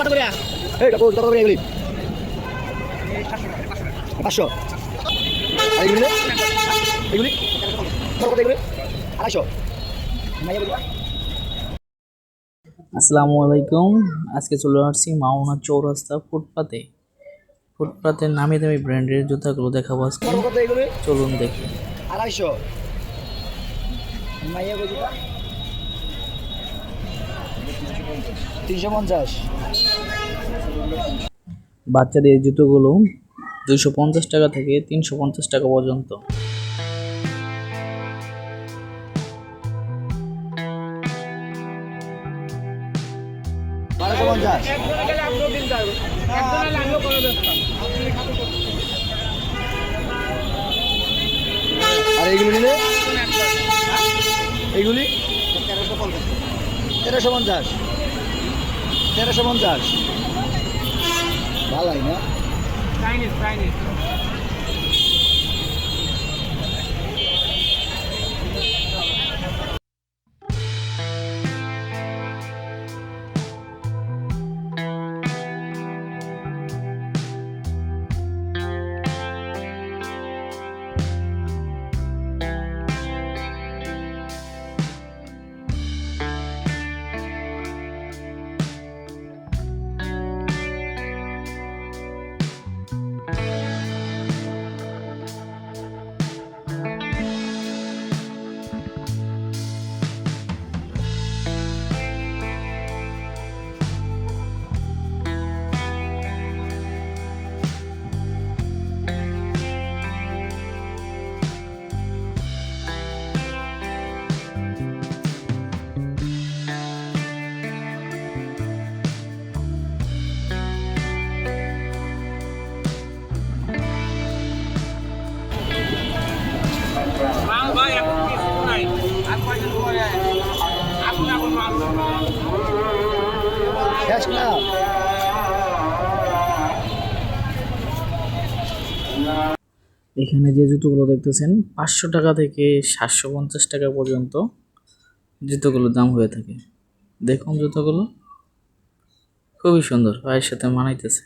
কত করে? এই কত করে এগুলি? পাঁচশো। আর এগুলি? এগুলি? কত কত এগুলি? আড়াইশো। আসসালামু আলাইকুম। আজকে চলে আসছি মাওনা চৌরাস্তা ফুটপাতে। ফুটপাতের নামি দামি ব্র্যান্ডের জুতাগুলো দেখাবো আজকে। চলুন দেখি। আড়াইশো। তিনশো পঞ্চাশ। বাচ্চাদের জুতোগুলো দুইশো পঞ্চাশ টাকা থেকে তিনশো পঞ্চাশ টাকা পর্যন্ত। আর এইগুলো নিলে? এইগুলি? তেরোশো পঞ্চাশ। তেরোশো পঞ্চাশ। ভালোই না? মাল না এখানে যে জুতোগুলো দেখতেছেন পাঁচশো টাকা থেকে সাতশো পঞ্চাশ টাকা পর্যন্ত জুতোগুলোর দাম হয়ে থাকে। দেখুন জুতোগুলো। খুবই সুন্দর পায়ের সাথে মানাইতেছে।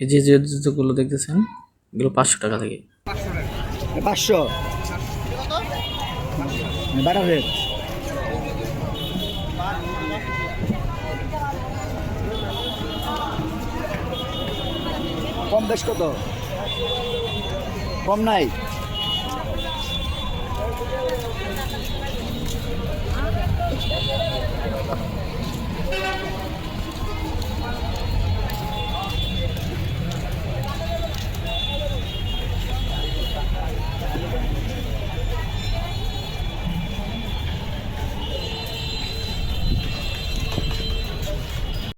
এই যে যে জুতোগুলো দেখতেছেন এগুলো পাঁচশো টাকা থেকে। পাঁচশো। মানে বাটা হয়ে গেছে কম বেশ কত? কম নাই?